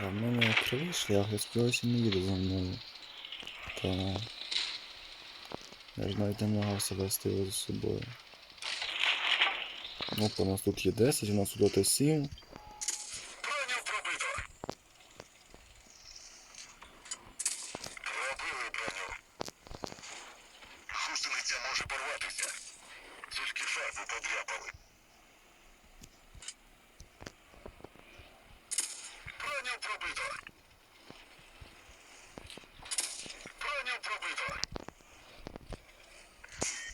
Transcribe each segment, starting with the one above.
Да, в мене кривий я сподіваюся, не їде за мною. Та... Я ж навіть не намагався вести його за собою. Ну, у нас тут є 10, у нас тут 7. Броню пробито. Пробили броню. Гусениця може порватися. Тільки фарбу подряпали. Броню пробито. Броню пробито.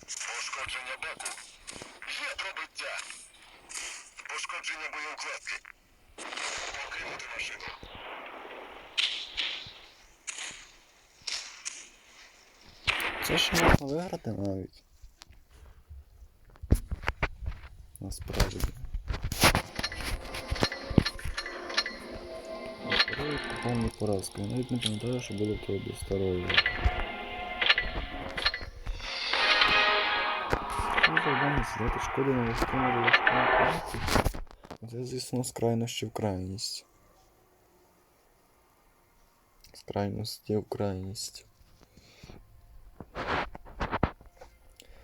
Пошкодження боку. Є пробиття. Пошкодження боєукладки. Покинути машину. Це ще можна виграти навіть. Насправді. Повні поразки. Я навіть не пам'ятаю, що було в тобі старої. Завдання сідати шкоди на важкому важкому пункті. Це, звісно, з крайності в крайність. З крайності в крайність.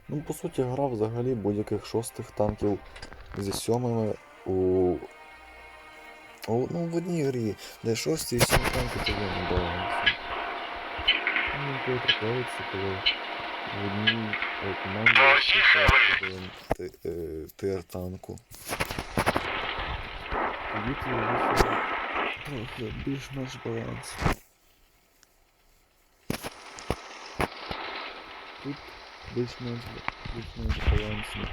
Ну, по суті, гра взагалі будь-яких шостих танків зі сьомими у. Ну, в одній грі, де шості і сьомі танки то не бавляться. Ну, коли трапляється, коли в одній е, команді Поїхали! один ти- е, тир танку. Тоді ти вийшов трохи більш-менш баланс. Тут більш-менш балансно.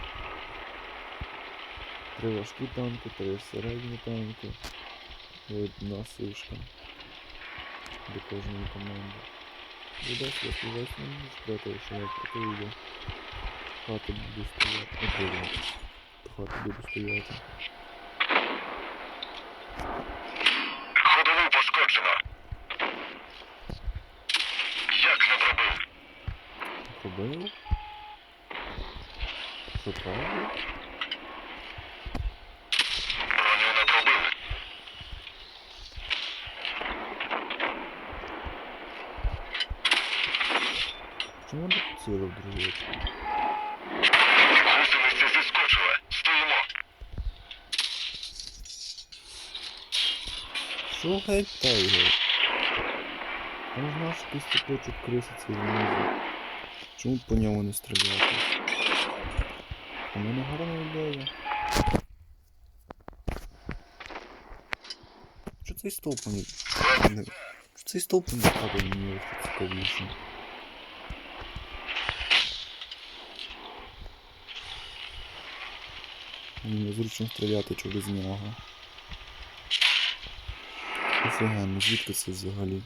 Три важкі танки, три середні танки і одна сушка до кожної команди. Буде світло весну, спрятав, що я прийду. Хати буду стояти. Не прийду. Хати буду стояти. Ходову пошкоджено. Як не пробив? Пробив? Що правда? Чому поцілив другий? Гусениця зіскочила. Стоїмо. Геть тайгер? Там ж наш якийсь цепочок криситься внизу. Чому б по ньому не стріляти? У мене гарна ідея. Що цей стовп не- Що цей стовп не падає мені цікавіше? Мені незручно стріляти через нього. Офігенно, звідки це взагалі?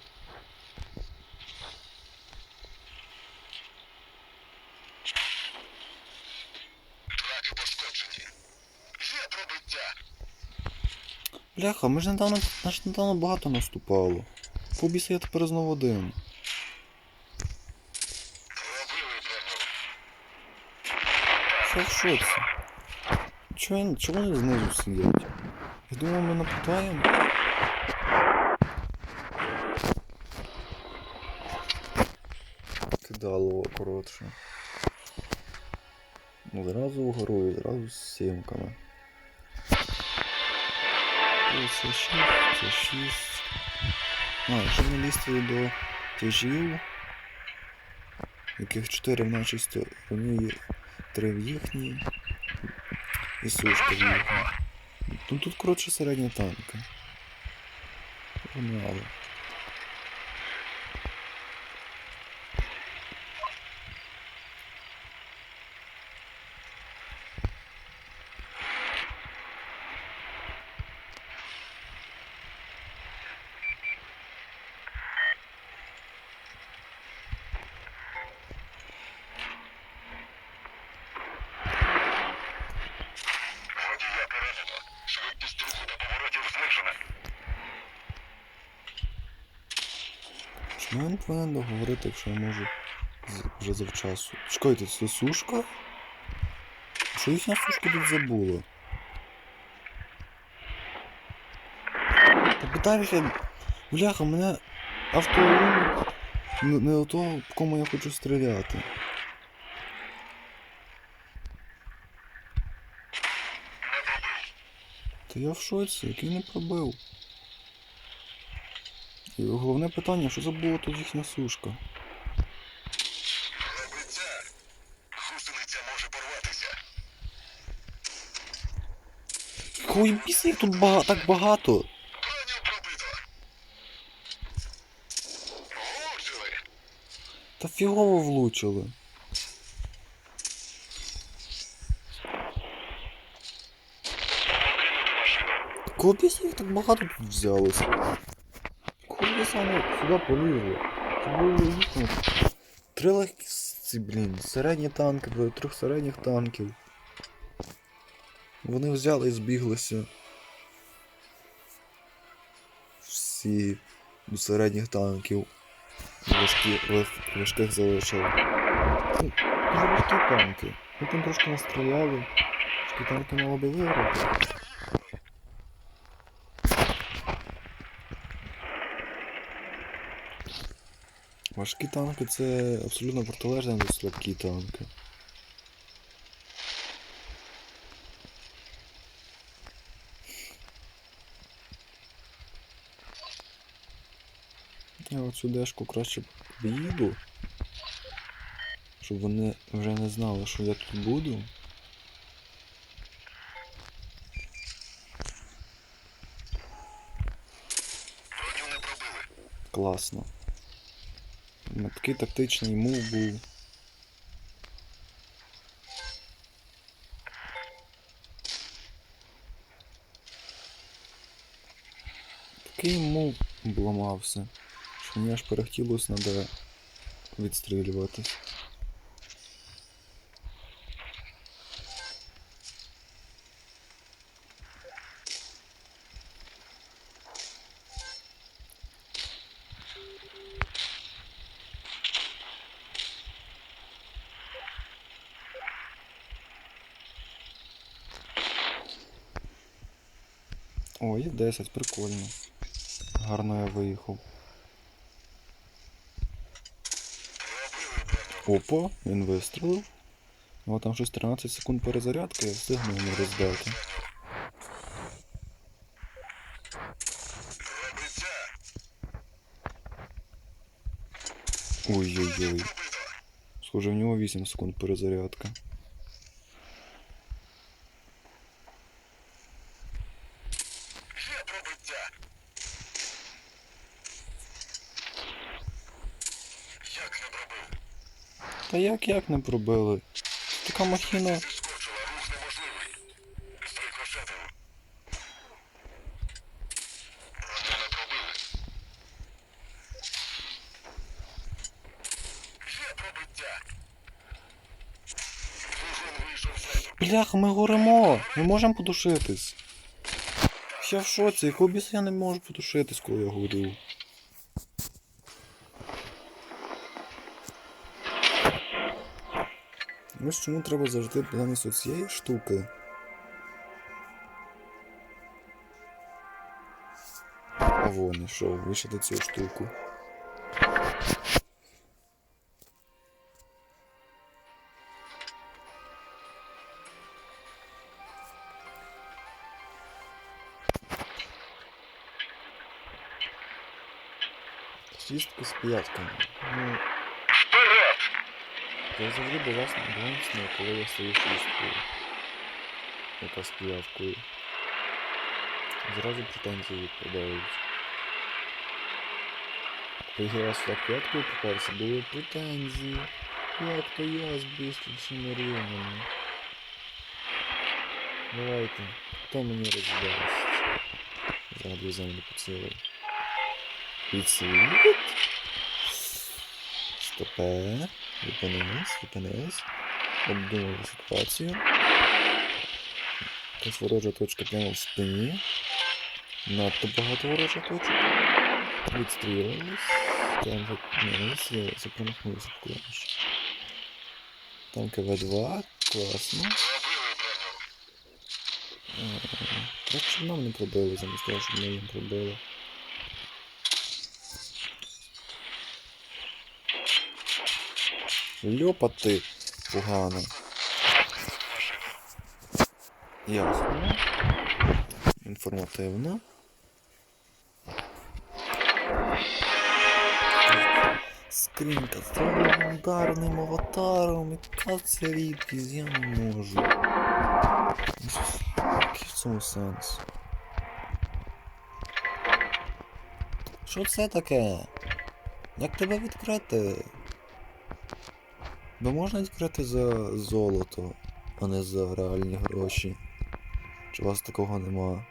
Бляха, ми ж недавно, наш недавно багато наступало. Побіса я тепер знову один. Що в шоці? Чого, чого вони знизу сидять? Я думав, ми нападаємо. Кидалово коротше. Ну, зразу вгору і зразу з сімками. Це 6, це 6. А, якщо не лізти до тяжів, яких 4 в нашій стороні, 3 в їхній. І сушка. Ну тут, коротше, середня танка. Погнали. Я не повинен договорити, якщо я можу вже завчасу? Чекайте, це сушка? Що їхня сушка тут забула? Та Далі, бляха, мене автоімі не, до того, по кому я хочу стріляти. Та я в шоці, який не пробив. І головне питання, що забула тут їхня сушка? Гусениця може порватися. Ой, біс, їх тут бага... так багато. Та фігово влучили. Біс їх так багато тут взялося? Вони сюди полізли? Це було. Три легкі, блін, середні танки проти трьох середніх танків. Вони взяли і збіглися. Всі до середніх танків. Важкі, лег- важких залишили. Дуже важкі танки. Ми там трошки настріляли. Важкі танки мало би виграти. Важкі танки це абсолютно протилежне до слабкі танки. Я оцю дешку краще поїду. Щоб вони вже не знали, що я тут буду. Класно. У мене Такий тактичний мув був. Такий мув обламався, що мені аж перехотілося надо відстрілюватись. О, є 10, прикольно. Гарно я виїхав. Опа, він вистрілив. О, там щось 13 секунд перезарядки, я встигну йому роздати. Ой-ой-ой. Схоже, в нього 8 секунд перезарядка. Є пробиття. Як не пробив? Та як як не пробили? Така махіна. Бляха, ми горимо! Ми можемо потушитись. Я в шоці, якого біса я не можу потушитись, коли я горю. Ось чому треба завжди замість оцієї штуки. А вон, ішов, вишити цю штуку. Шістка з п'ятками. Ну! я завжди балансно, балансно, коли я стою шісткою. Яка з п'яткою. Зразу претензії відпадають. Коли я раз так п'яткою попався, були претензії. Як то я з бистрішими рівнями. Давайте, хто мені роздасть? Згадую землю поцілив. Підсвіт. Стопе. Зупинились, зупинились. Обдумали ситуацію. Якась ворожа точка прямо в спині. Надто багато ворожих точок. Відстрілились. Там зупинились, я запромахнувся в клавіші. Там КВ-2, класно. Е, Краще б нам не пробили, замість того, щоб ми їм пробили. Шльопати погано. Ясно. Інформативно. Скринька з легендарним аватаром, яка це рідкість, я не можу. Який в цьому сенс? Що це таке? Як тебе відкрити? Бо можна відкрити за золото, а не за реальні гроші. Чи у вас такого нема?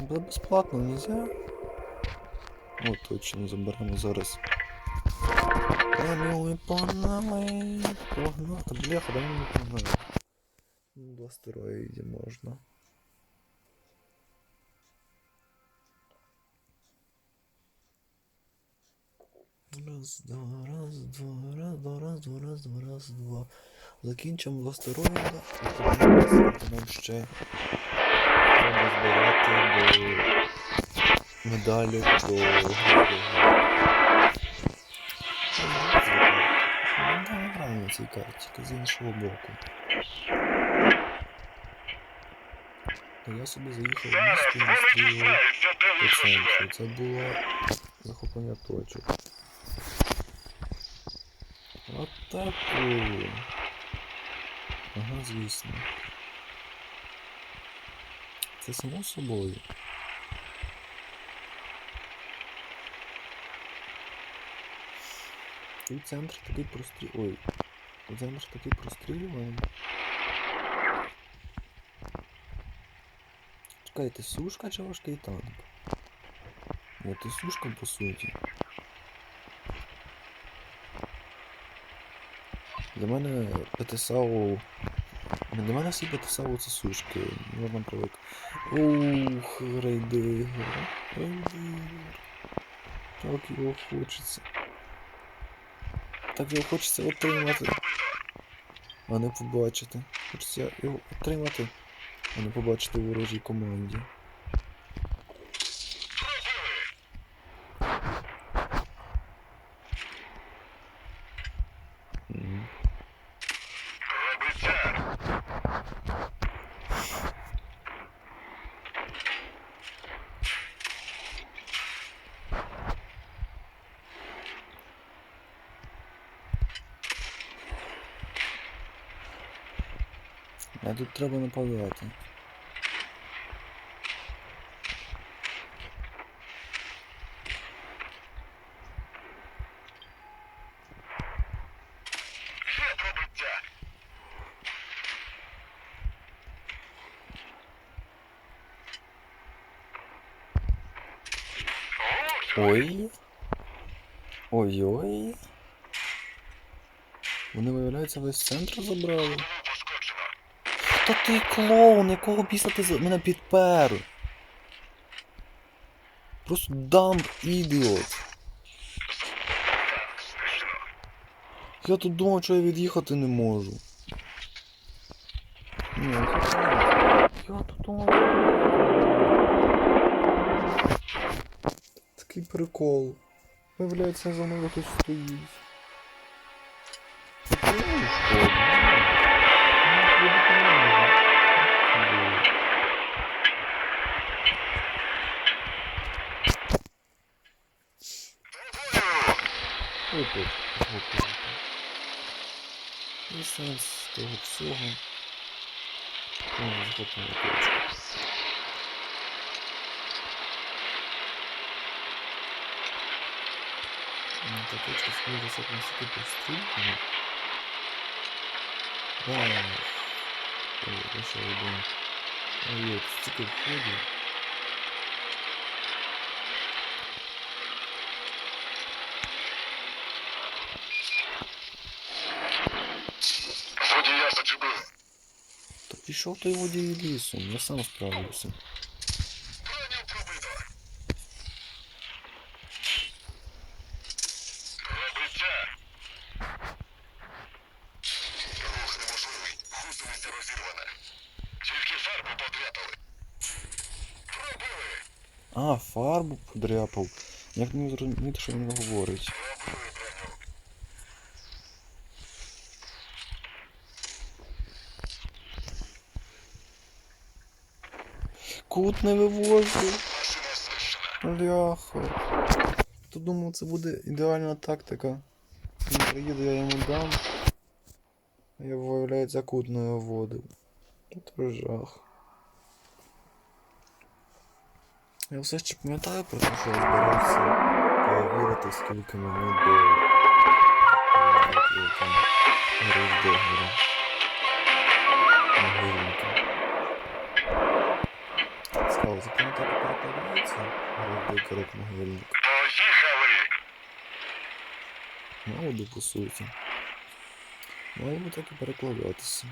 Буде безплатно нельзя? О, точно, заберемо зараз. Погнали, погнали, погнали. Бляха, дай мені погнали. Ну, до астероїдів можна. Раз, два. Закінчимо до астероїда, і нам ще треба збирати до медалю до граємо на цій карті, з іншого боку. Та я собі заїхав в місто і вони настрілював по центру. Це було захоплення точок. Атаку! Ага, звісно. Це само собою. Тут центр такий простріл. Ой. Центр такий прострілюваний. Чекайте, сушка чи важкий танк? От і сушка по суті. Для мене ПТСАУ... Для мене всі ПТСАУ це сушки. Можна привик. Ух, рейдер. Рейдер. Так його хочеться. Так його хочеться отримати. А не побачити. Хочеться його отримати, а не побачити в ворожій команді. А тут треба нападати. Ой. Ой-ой. Вони, виявляється, весь центр забрали. Та ти клоун, якого біса ти за- мене підпер? Просто дамп ідіот. Я тут думав, що я від'їхати не можу. Ні, я тут Я тут думав. Такий прикол. Виявляється, за мною хтось стоїть. Сенс того всього. О, захоплення точка. Ну, Та точка 70 на секунду стрільки. Да. Ой, один. Ой, от стільки пішов той водій лісом, я сам справився. А, фарбу подряпав. Як не зрозуміти, що він говорить. Не знищена. Бляха. То думав, це буде ідеальна тактика. Він приїде, я йому дам. А я, виявляється, кут не виводив. Це жах. Я все ще пам'ятаю про те, що я збирався перевірити, скільки мені до е, як його Запам'ятати перекладається Грейвдегер як могильник. Поїхали! Суті. Мало би так і перекладатися.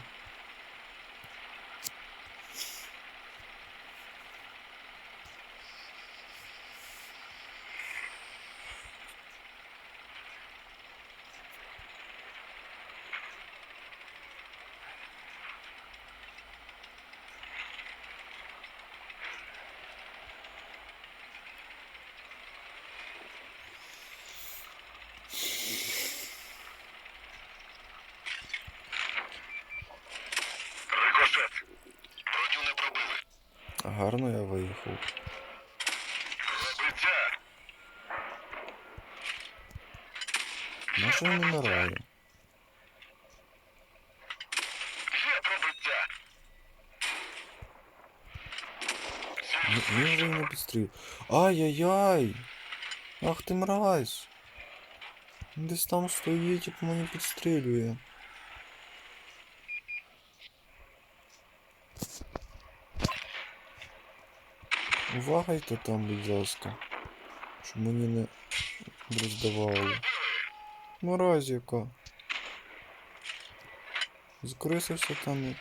Гарно я виїхав. На що він вмирає? Є пробиття. Ні- Він же не підстрів. Ай-яй-яй! Ах ти мразь! Десь там стоїть і по мені підстрілює. Увагайте там, будь ласка. Щоб мені не роздавали. Мразь яка. Закрисився там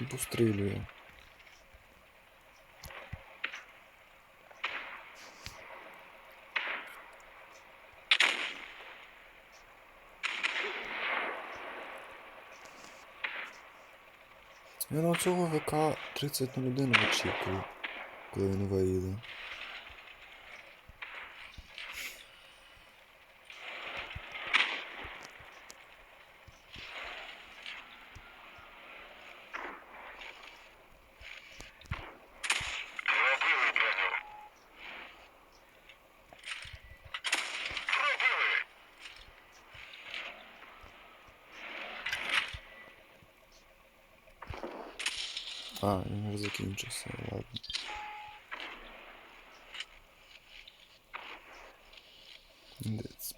і пострілює. Я на цього ВК 30 на людину очікую, коли він виїде. Пробили броню. Пробили. А, він вже закінчився, ладно.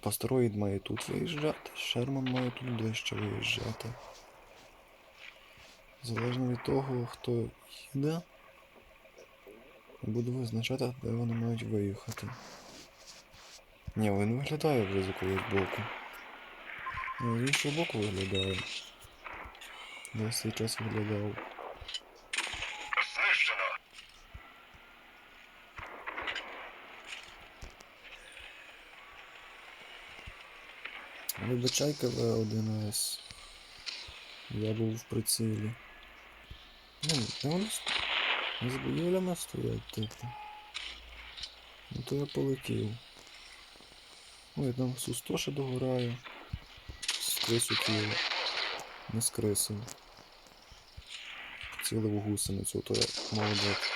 Пастероїд має тут виїжджати, Шерман має тут ближче виїжджати. Залежно від того, хто їде, буду визначати, де вони мають виїхати. Ні, він виглядає вже з якогось боку. З іншого боку виглядає. Весь цей час виглядав. Вибачайте В1С. Я був в прицілі. Ну, ст- з будівлями стоять, типу. Ну то я полетів. Ой, там Су-100 ще догорає. З крису тіло. Не з крису. Цілив у гусеницю, то я молодець.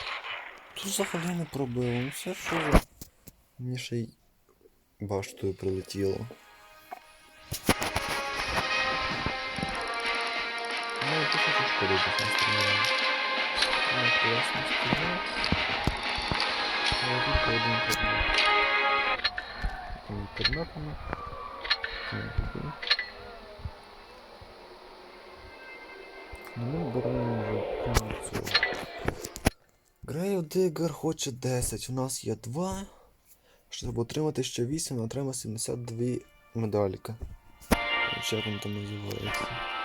Тут взагалі не пробило, ну все що. Мені ще й баштою прилетіло. Шкода не стреляю. Ну, классно стреляю. А тут один предмет. Там предметами. Ми беремо вже прямо цього. Грейл Диггер хоче 10. У нас є 2. Щоб отримати ще 8, отримаємо 72 медальки. Чи там називається.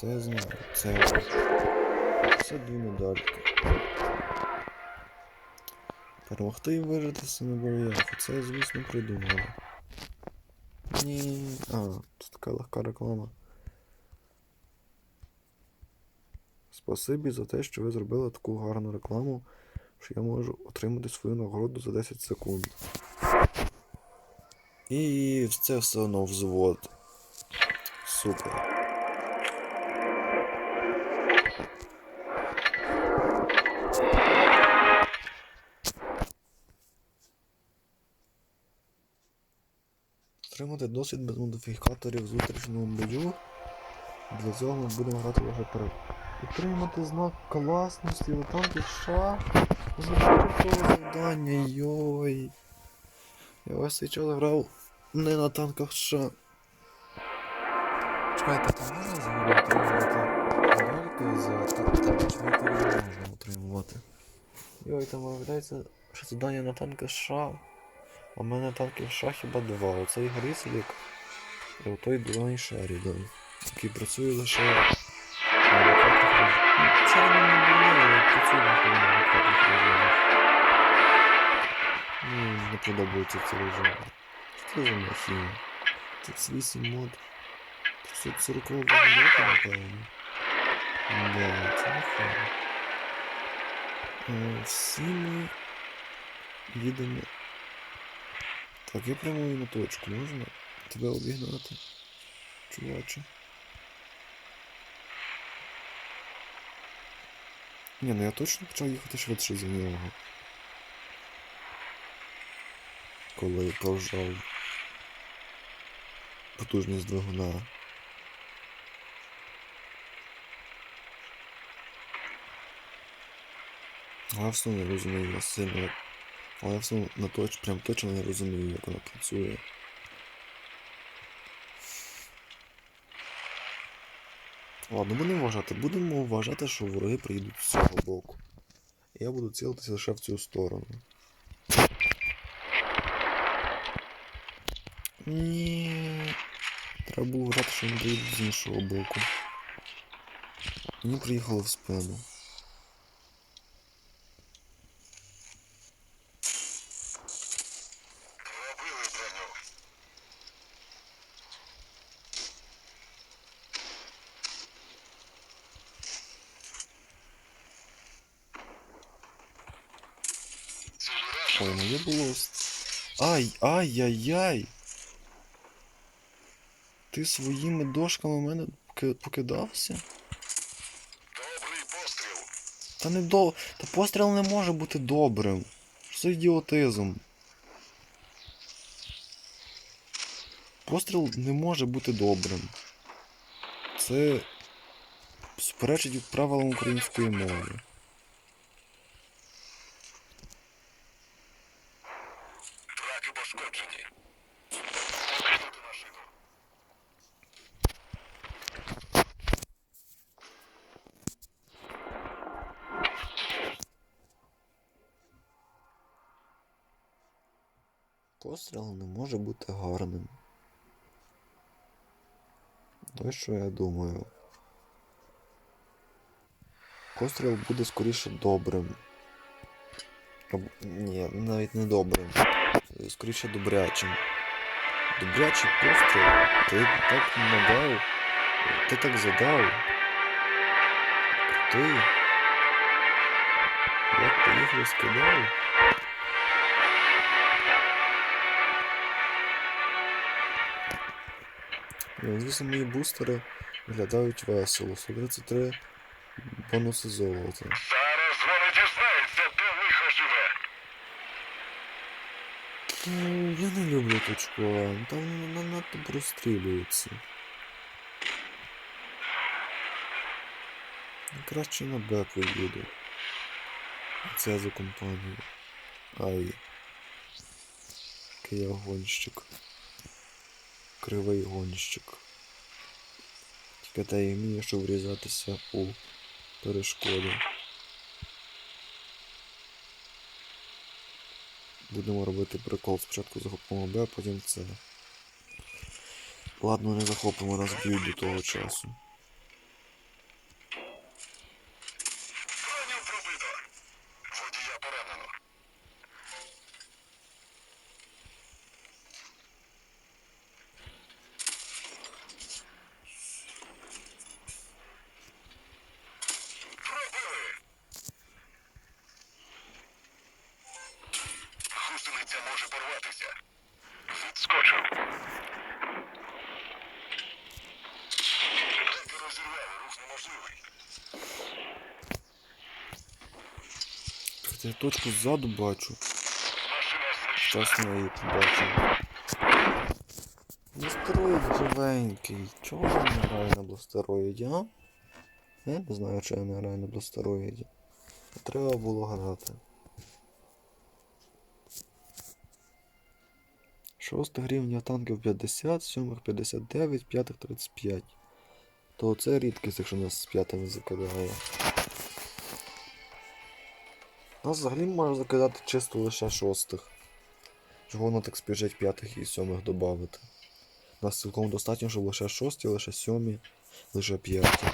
Це я знаю, це я. Це дві медальки. Перемогти і вижитися на боях. Це я, звісно, придумали. Ні. А, це така легка реклама. Спасибі за те, що ви зробили таку гарну рекламу, що я можу отримати свою нагороду за 10 секунд. І це все одно взвод. Супер. Отримати досвід без модифікаторів з утрішнього бою. Для цього ми будемо грати лише перед. Отримати знак класності у танки США. Забути завдання, йой. Я весь цей час грав не на танках США. Чекайте, то можна взагалі отримувати медальки за танки, чи не можна отримувати? Йой, там виявляється, що завдання на танки США. В мене танків США хіба два. Оцей Гріслік і отой Дуайн Шерідан, який працює лише на. Це не але працює на відкритих режимах. Мені не подобається цей режим. Це за махіна? 38 мод. 540 року, напевно. Да, це не. Е, Всі ми їдемо так, я прямую на точку, можна тебе обігнати? Чуваче. Ні, ну я точно почав їхати швидше за нього. Коли прожав потужність двигуна. Одно не розумію, сильно але я все на точ, прям точно не розумію, як вона працює. Ладно, будемо вважати. Будемо вважати, що вороги приїдуть з цього боку. Я буду цілитися лише в цю сторону. Ні. Треба було вважати, що вони приїдуть з іншого боку. Мені приїхали в спину. Пробили броню. Цілі Ой, решено. моє було. с- Ай, ай-яй-яй! Ти своїми дошками в мене покидався? Добрий постріл. Та не до. Та постріл не може бути добрим. Що за ідіотизм? Постріл не може бути добрим. Це суперечить правилам української мови. Траки пошкоджені. Покинути машину. Постріл не може бути гарним. Ось що я думаю. Постріл буде скоріше добрим. Або, ні, навіть не добрим. Скоріше добрячим. Добрячий постріл. Ти так надав. Ти так задав. Ти. Як ти їх розкидав? Звісно, мої бустери виглядають весело. 133 бонуси золота. Зараз вони дізнаються, де лихо живе. Ну, я не люблю точку там на- надто прострілюється. Краще на Б поїду. Це за компанію. Ай. Який я гонщик. Кривий гонщик. Тільки те і вміє, що врізатися у перешкоди. Будемо робити прикол. Спочатку захопимо Б, а потім С. Ладно, не захопимо, нас б'ють до того часу. Броню пробито. Водія поранено. Слухайте, я точку ззаду бачу. Знищена. Час неї побачив. Бластероїд живенький. Чого я не граю на бластероїді, а? Я не знаю, чого я не граю на бластероїді. Треба було грати. Шостих рівня танків 50, сьомих 59, п'ятих 35. То це рідкість, якщо нас з п'ятими закидає. Нас взагалі може закидати чисто лише шостих. Чого воно так спіжить п'ятих і сьомих додати? Нас цілком достатньо, щоб лише шості, лише сьомі, лише п'яті.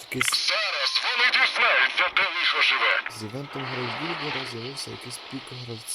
Якийсь Зараз вони дізнаються, де лихо живе. з івентом гравців з'явився якийсь пік гравців.